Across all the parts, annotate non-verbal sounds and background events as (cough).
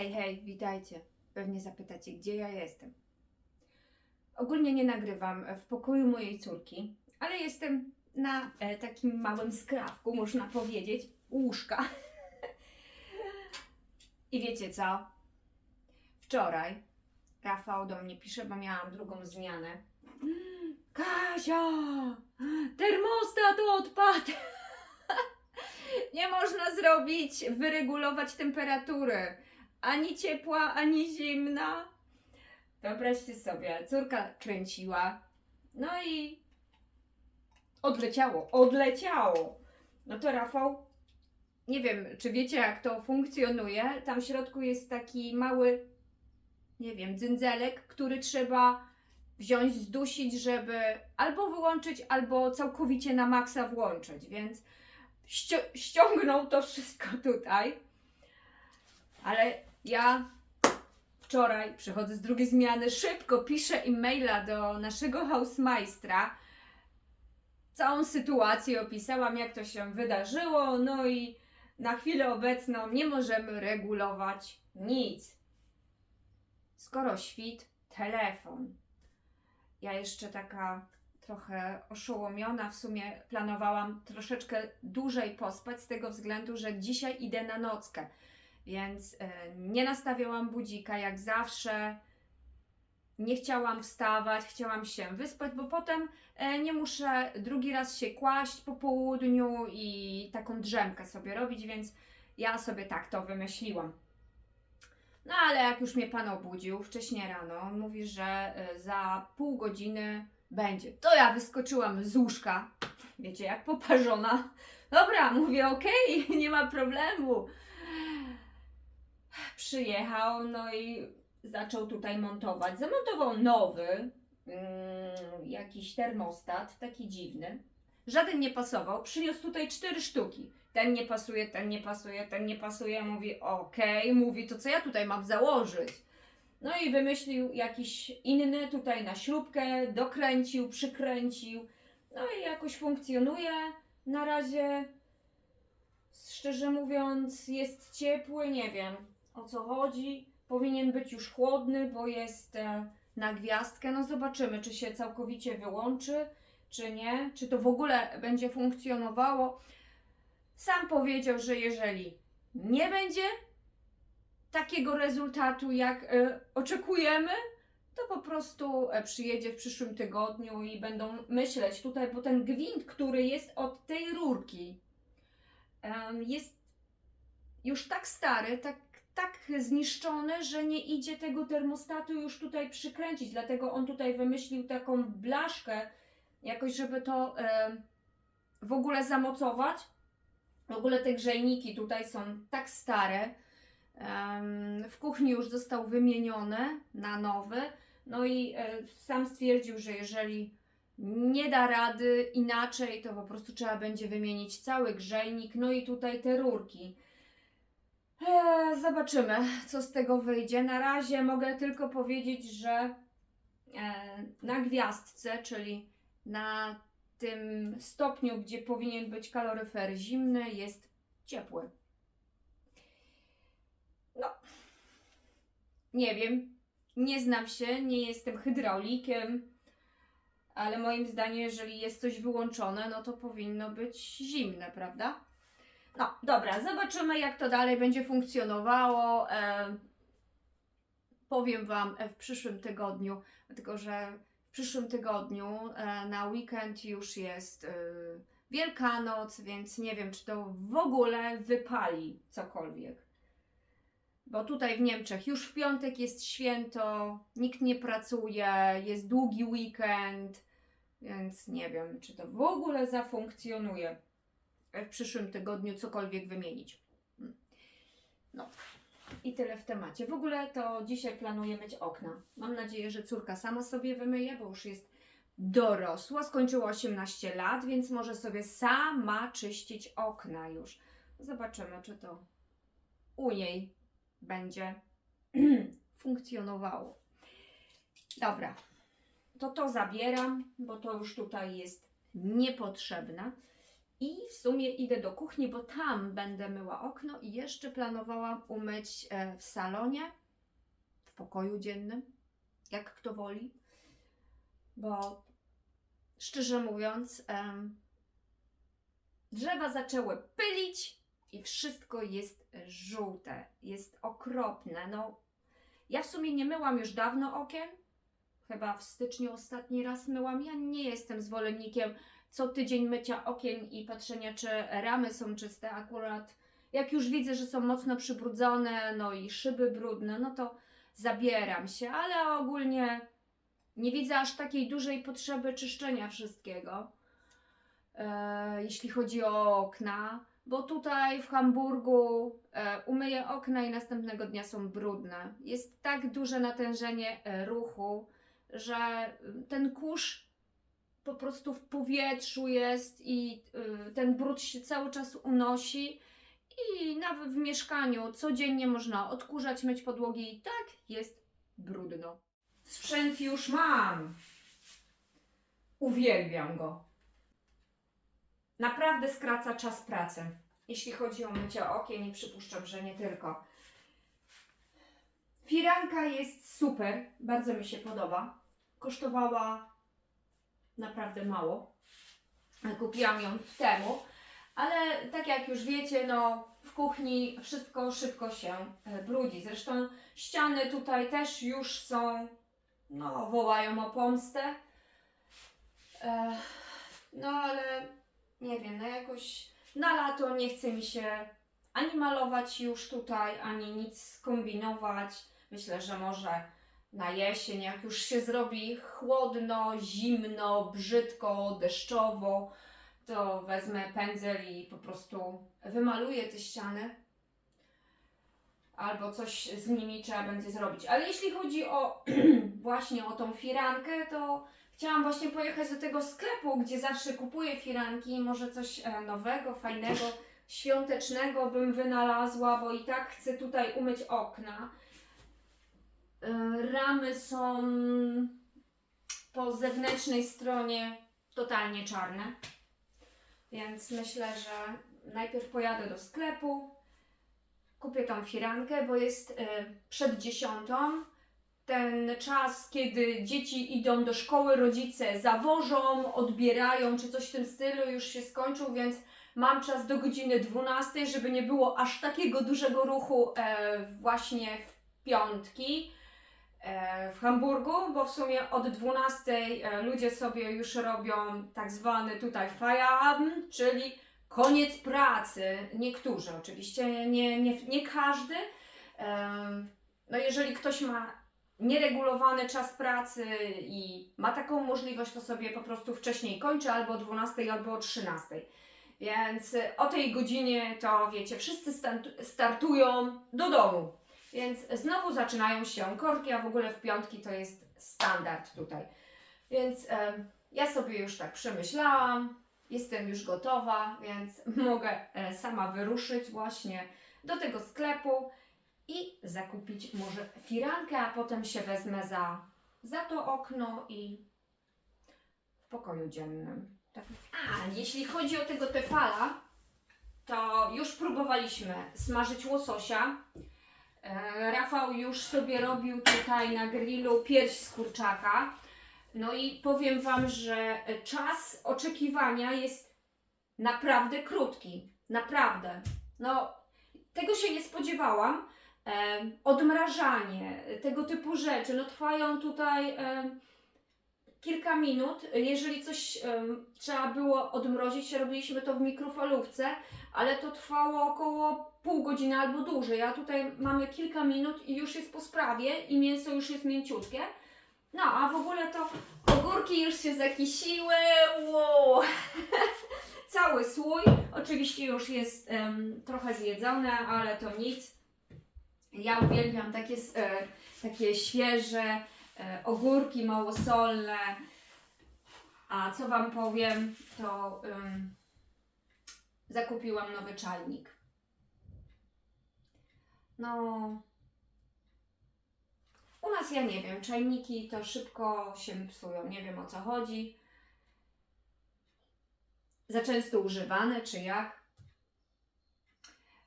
Hej, hej, witajcie. Pewnie zapytacie, gdzie ja jestem. Ogólnie nie nagrywam w pokoju mojej córki, ale jestem na e, takim małym skrawku, można powiedzieć, łóżka. (laughs) I wiecie co? Wczoraj Rafał do mnie pisze, bo miałam drugą zmianę. "Mm, Kasia! Termostat odpadł! (laughs) Nie można zrobić, wyregulować temperatury. Ani ciepła, ani zimna. Wyobraźcie sobie, córka kręciła. No i odleciało, odleciało. No to Rafał, nie wiem, czy wiecie jak to funkcjonuje. Tam w środku jest taki mały, nie wiem, dzędzelek, który trzeba wziąć, zdusić, żeby albo wyłączyć, albo całkowicie na maksa włączyć, więc ści- ściągnął to wszystko tutaj. Ale ja wczoraj przychodzę z drugiej zmiany, szybko piszę e-maila do naszego hausmeistra. Całą sytuację opisałam, jak to się wydarzyło, no i na chwilę obecną nie możemy regulować nic. Skoro świt, telefon. Ja jeszcze taka trochę oszołomiona. W sumie planowałam troszeczkę dłużej pospać z tego względu, że dzisiaj idę na nockę. Więc e, nie nastawiałam budzika jak zawsze. Nie chciałam wstawać, chciałam się wyspać, bo potem e, nie muszę drugi raz się kłaść po południu i taką drzemkę sobie robić, więc ja sobie tak to wymyśliłam. No ale jak już mnie pan obudził wcześniej rano, mówi, że e, za pół godziny będzie. To ja wyskoczyłam z łóżka, wiecie, jak poparzona. Dobra, mówię, okej, (laughs) nie ma problemu. Przyjechał, no i zaczął tutaj montować. Zamontował nowy, mm, jakiś termostat, taki dziwny. Żaden nie pasował. Przyniósł tutaj cztery sztuki. Ten nie pasuje, ten nie pasuje, ten nie pasuje. Mówi, okej, mówi, to co ja tutaj mam założyć? No i wymyślił jakiś inny tutaj na śrubkę, dokręcił, przykręcił. No i jakoś funkcjonuje. Na razie, szczerze mówiąc, jest ciepły, nie wiem o co chodzi. Powinien być już chłodny, bo jest e, na gwiazdkę. No zobaczymy, czy się całkowicie wyłączy, czy nie. Czy to w ogóle będzie funkcjonowało. Sam powiedział, że jeżeli nie będzie takiego rezultatu, jak e, oczekujemy, to po prostu e, przyjedzie w przyszłym tygodniu i będą myśleć tutaj, bo ten gwint, który jest od tej rurki, jest już tak stary, tak, tak zniszczony, że nie idzie tego termostatu już tutaj przykręcić. Dlatego on tutaj wymyślił taką blaszkę, jakoś, żeby to em, w ogóle zamocować. W ogóle te grzejniki tutaj są tak stare. W kuchni już został wymieniony na nowy. No i e, sam stwierdził, że jeżeli nie da rady inaczej, to po prostu trzeba będzie wymienić cały grzejnik, no i tutaj te rurki. Eee, zobaczymy, co z tego wyjdzie. Na razie mogę tylko powiedzieć, że e, na gwiazdce, czyli na tym stopniu, gdzie powinien być kaloryfer zimny, jest ciepły. No, nie wiem, nie znam się, nie jestem hydraulikiem, ale moim zdaniem, jeżeli jest coś wyłączone, no to powinno być zimne, prawda? No, dobra, zobaczymy, jak to dalej będzie funkcjonowało. E, powiem Wam e, w przyszłym tygodniu, dlatego że w przyszłym tygodniu e, na weekend już jest e, Wielkanoc, więc nie wiem, czy to w ogóle wypali cokolwiek. Bo tutaj w Niemczech już w piątek jest święto, nikt nie pracuje, jest długi weekend, więc nie wiem, czy to w ogóle zafunkcjonuje w przyszłym tygodniu cokolwiek wymienić. Mm. No i tyle w temacie. W ogóle to dzisiaj planuję myć okna. Mam nadzieję, że córka sama sobie wymyje, bo już jest dorosła, skończyła 18 lat, więc może sobie sama czyścić okna już. Zobaczymy, czy to u niej będzie (clears throat) funkcjonowało. Dobra, to to zabieram, bo to już tutaj jest niepotrzebne. I w sumie idę do kuchni, bo tam będę myła okno i jeszcze planowałam umyć e, w salonie, w pokoju dziennym, jak kto woli. Bo szczerze mówiąc, drzewa zaczęły pylić i wszystko jest żółte, jest okropne. No, ja w sumie nie myłam już dawno okien. Chyba w styczniu ostatni raz myłam. Ja nie jestem zwolennikiem co tydzień mycia okien i patrzenia, czy ramy są czyste. Akurat jak już widzę, że są mocno przybrudzone, no i szyby brudne, no to zabieram się, ale ogólnie nie widzę aż takiej dużej potrzeby czyszczenia wszystkiego, e, jeśli chodzi o okna, bo tutaj w Hamburgu e, umyję okna i następnego dnia są brudne. Jest tak duże natężenie e, ruchu, że ten kurz po prostu w powietrzu jest i y, ten brud się cały czas unosi i nawet w mieszkaniu codziennie można odkurzać, myć podłogi i tak jest brudno. Sprzęt już mam. Uwielbiam go. Naprawdę skraca czas pracy, jeśli chodzi o mycie okien i przypuszczam, że nie tylko. Firanka jest super, bardzo mi się podoba. Kosztowała naprawdę mało. Kupiłam ją w temu, ale tak jak już wiecie, no w kuchni wszystko szybko się e, brudzi. Zresztą ściany tutaj też już są, no wołają o pomstę. E, no ale nie wiem, no jakoś na lato nie chce mi się ani malować już tutaj, ani nic kombinować. Myślę, że może na jesień, jak już się zrobi chłodno, zimno, brzydko, deszczowo, to wezmę pędzel i po prostu wymaluję te ściany. Albo coś z nimi trzeba będzie zrobić. Ale jeśli chodzi o (clears throat) właśnie o tą firankę, to chciałam właśnie pojechać do tego sklepu, gdzie zawsze kupuję firanki i może coś e, nowego, fajnego, świątecznego bym wynalazła, bo i tak chcę tutaj umyć okna. E, Ramy są po zewnętrznej stronie totalnie czarne. Więc myślę, że najpierw pojadę do sklepu, kupię tą firankę, bo jest e, przed dziesiątą. Ten czas, kiedy dzieci idą do szkoły, rodzice zawożą, odbierają, czy coś w tym stylu już się skończył, więc mam czas do godziny 12, żeby nie było aż takiego dużego ruchu e, właśnie w piątki w Hamburgu, bo w sumie od 12 e, ludzie sobie już robią tak zwany tutaj Feierabend, czyli koniec pracy. Niektórzy oczywiście, nie, nie, nie każdy. Em, No jeżeli ktoś ma nieregulowany czas pracy i ma taką możliwość, to sobie po prostu wcześniej kończy albo o 12, albo o 13. Więc o tej godzinie to wiecie, wszyscy startują do domu. Więc znowu zaczynają się korki, a w ogóle w piątki to jest standard tutaj. Więc em, ja sobie już tak przemyślałam, jestem już gotowa, więc (laughs) mogę e, sama wyruszyć właśnie do tego sklepu i zakupić może firankę, a potem się wezmę za, za to okno i w pokoju dziennym. Tak. A, jeśli chodzi o tego tefala, to już próbowaliśmy smażyć łososia. E, Rafał już sobie robił tutaj na grillu pierś z kurczaka. No i powiem Wam, że czas oczekiwania jest naprawdę krótki. Naprawdę. No, tego się nie spodziewałam. Em, odmrażanie, tego typu rzeczy, no trwają tutaj em, kilka minut. Jeżeli coś em, trzeba było odmrozić, robiliśmy to w mikrofalówce, ale to trwało około pół godziny albo dłużej. A tutaj mamy kilka minut i już jest po sprawie i mięso już jest mięciutkie. No, a w ogóle to ogórki już się zakisiły. Wow. (laughs) Cały słój. Oczywiście już jest em, trochę zjedzone, ale to nic. Ja uwielbiam takie, e, takie świeże ogórki małosolne. A co Wam powiem, to em, zakupiłam nowy czajnik. No, u nas ja nie wiem, czajniki to szybko się psują, nie wiem o co chodzi. za często używane, czy jak.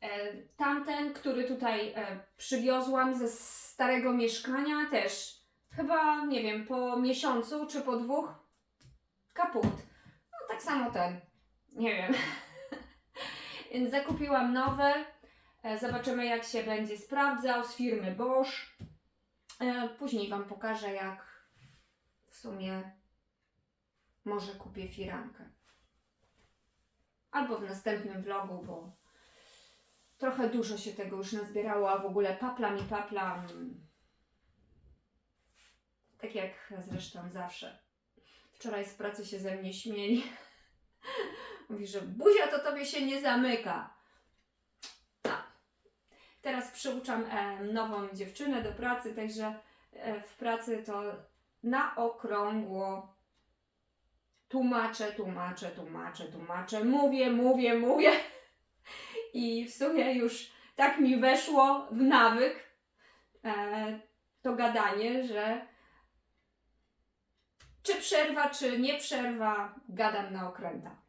E, Tamten, który tutaj e, przywiozłam ze starego mieszkania, też chyba, nie wiem, po miesiącu czy po dwóch kaput. No tak samo ten, nie wiem. (laughs) Więc zakupiłam nowe. E, Zobaczymy, jak się będzie sprawdzał z firmy Bosch. E, Później Wam pokażę, jak w sumie może kupię firankę. Albo w następnym vlogu, bo trochę dużo się tego już nazbierało, a w ogóle paplam i paplam. Tak jak zresztą zawsze. Wczoraj z pracy się ze mnie śmieli. (laughs) Mówi, że buzia to tobie się nie zamyka. No. Teraz przyuczam nową dziewczynę do pracy, także e, w pracy to na okrągło tłumaczę, tłumaczę, tłumaczę, tłumaczę, mówię, mówię, mówię. I w sumie już tak mi weszło w nawyk e, to gadanie, że czy przerwa, czy nie przerwa, gadam na okręta.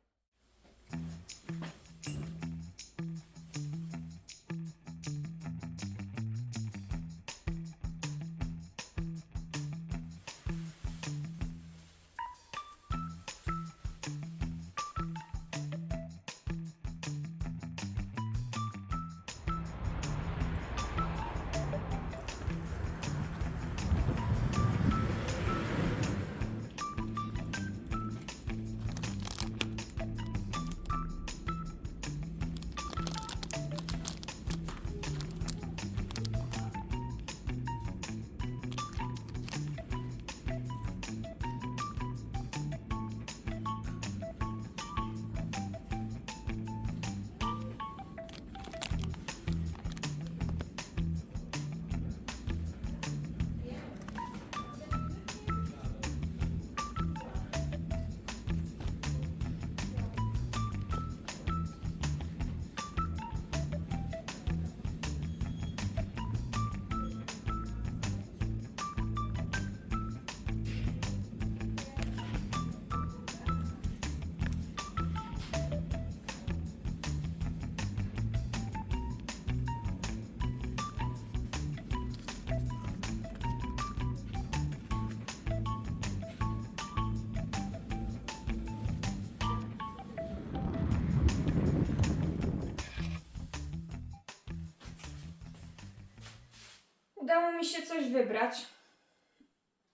Udało mi się coś wybrać.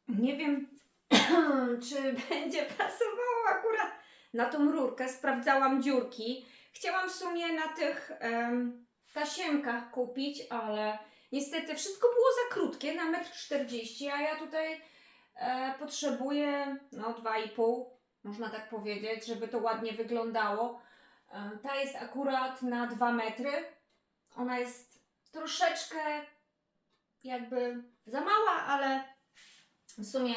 Nie wiem, (clears throat) czy będzie pasowało akurat na tą rurkę. Sprawdzałam dziurki. Chciałam w sumie na tych em, tasiemkach kupić, ale niestety wszystko było za krótkie, na 1,40 m, a ja tutaj e, potrzebuję no 2,5 można tak powiedzieć, żeby to ładnie wyglądało. E, ta jest akurat na 2 metry. Ona jest troszeczkę jakby za mała, ale w sumie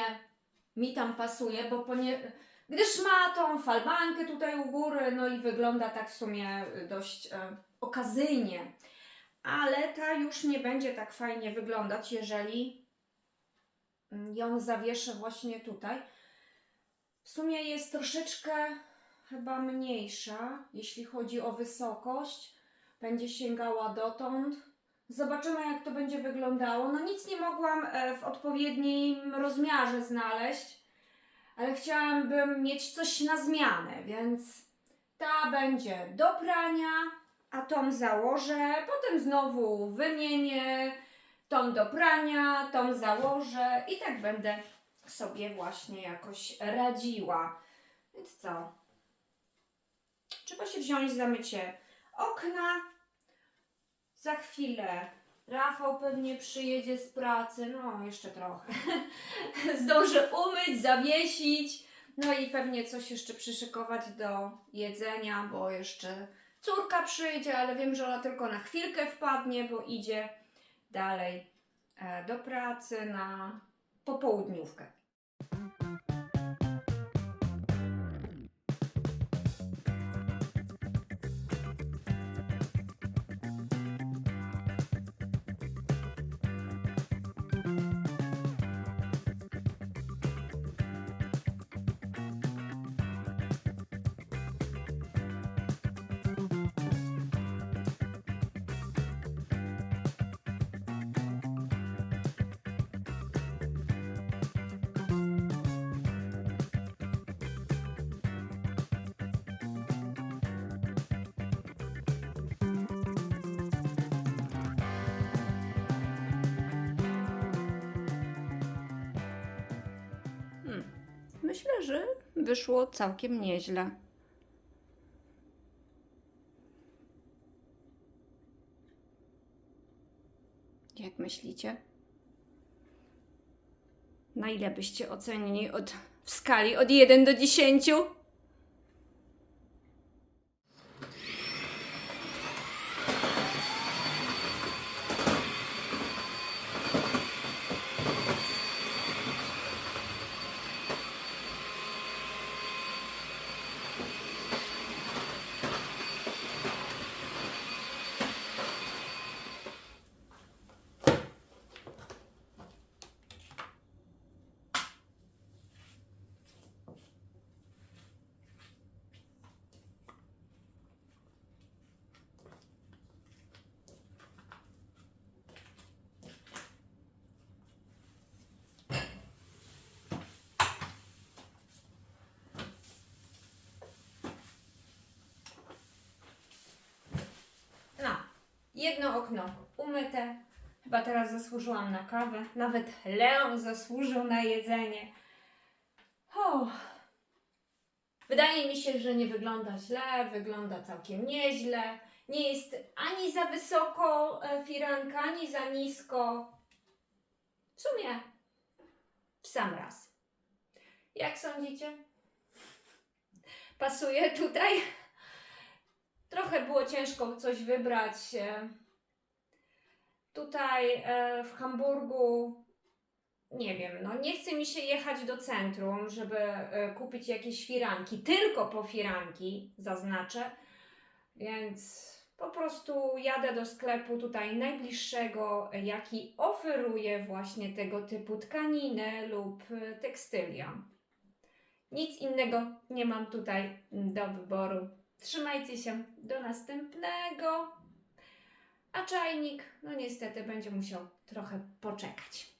mi tam pasuje, bo ponie... gdyż ma tą falbankę tutaj u góry, no i wygląda tak w sumie dość e, okazyjnie. Ale ta już nie będzie tak fajnie wyglądać, jeżeli ją zawieszę właśnie tutaj. W sumie jest troszeczkę chyba mniejsza, jeśli chodzi o wysokość. Będzie sięgała dotąd. Zobaczymy, jak to będzie wyglądało. No nic nie mogłam e, w odpowiednim rozmiarze znaleźć, ale chciałabym mieć coś na zmianę, więc ta będzie do prania, a tą założę, potem znowu wymienię, tą do prania, tą założę i tak będę sobie właśnie jakoś radziła. Więc co? Trzeba się wziąć za mycie okna, za chwilę Rafał pewnie przyjedzie z pracy, no jeszcze trochę. (laughs) Zdążę umyć, zawiesić, no i pewnie coś jeszcze przyszykować do jedzenia, bo jeszcze córka przyjdzie, ale wiem, że ona tylko na chwilkę wpadnie, bo idzie dalej e, do pracy na popołudniówkę. Myślę, że wyszło całkiem nieźle. Jak myślicie? Na ile byście ocenili od, w skali od 1 do 10? No, jedno okno umyte. Chyba teraz zasłużyłam na kawę. Nawet Leon zasłużył na jedzenie. O. Wydaje mi się, że nie wygląda źle, wygląda całkiem nieźle. Nie jest ani za wysoko e, firanka, ani za nisko. W sumie w sam raz. Jak sądzicie? Pasuje tutaj? Trochę było ciężko coś wybrać. e, Tutaj e, w Hamburgu, nie wiem, no nie chce mi się jechać do centrum, żeby e, kupić jakieś firanki, tylko po firanki, zaznaczę. Więc po prostu jadę do sklepu tutaj najbliższego, jaki oferuje właśnie tego typu tkaniny lub tekstylia. Nic innego nie mam tutaj do wyboru. Trzymajcie się do następnego. A czajnik, no niestety, będzie musiał trochę poczekać.